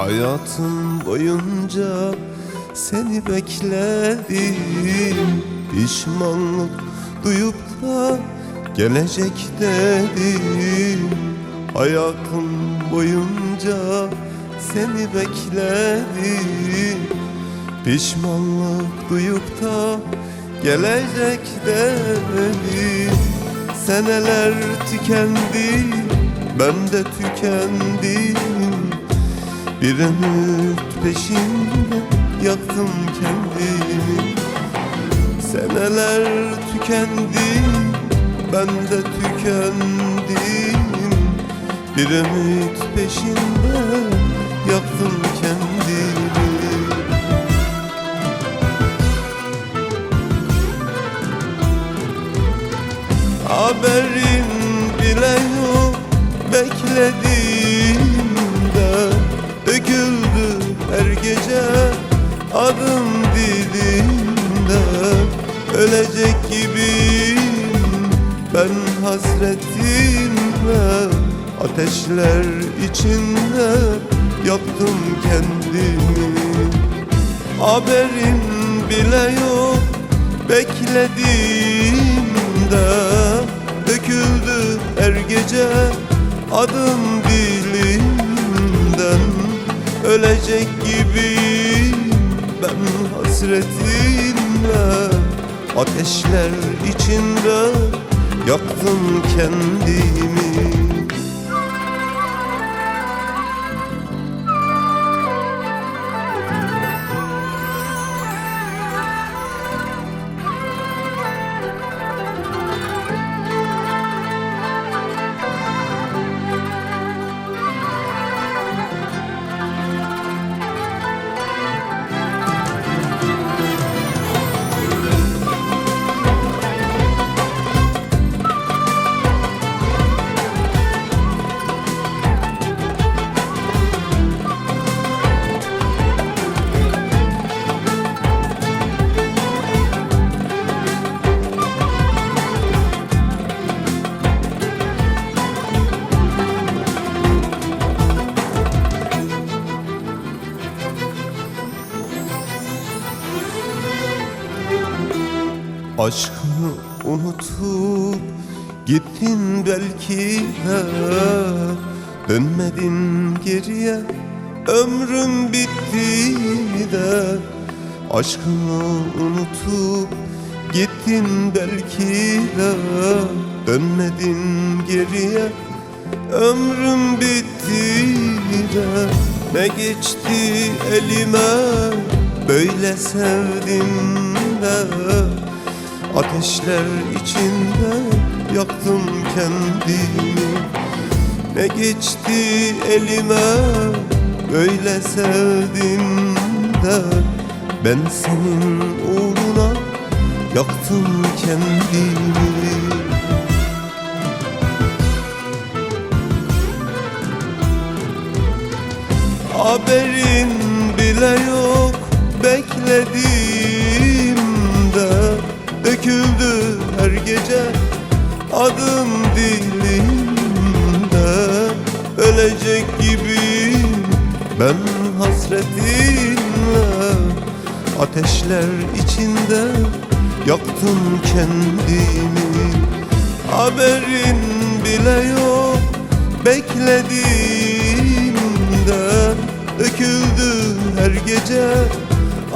Hayatım boyunca seni bekledim. Pişmanlık duyup da gelecek dedim. Hayatım boyunca seni bekledim. Pişmanlık duyup da gelecek dedim. Seneler tükendi ben de tükendim Bir ümit peşinde yaktım kendimi Seneler tükendi ben de tükendim. Bir ümit peşinde yaktım kendimi Haberin bile yok bekledim gece adım dilimde Ölecek gibiyim ben hasretinle Ateşler içinde yaktım kendimi. Haberin bile yok bekledim de Döküldü her gece adım dilimden Ölecek gibiyim ben hasretinle. Ateşler içinde yaktım kendimi Aşkını unutup gittin belki de Dönmedin geriye ömrüm bitti de Aşkını unutup gittin belki de Dönmedin geriye ömrüm bitti de Ne geçti elime böyle sevdim de Ateşler içinde yaktım kendimi. Ne geçti elime böyle sevdim de. Ben senin uğruna yaktım kendimi. Haberin bile yok bekledim. de Döküldü her gece adım dilimde Ölecek gibiyim ben hasretinle. Ateşler içinde yaktım kendimi. Haberin bile yok bekledim de Döküldü her gece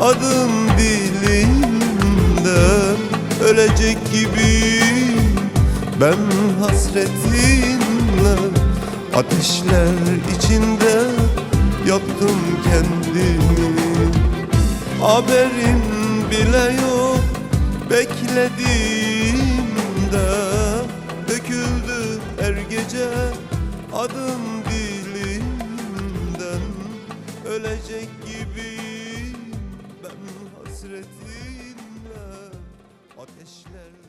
adım dilimde ölecek gibi. Ben hasretinle ateşler içinde yaktım kendimi. Haberim bile yok beklediğimde. Döküldü her gece adım dilimden. Ölecek gibi ben hasretim ateşler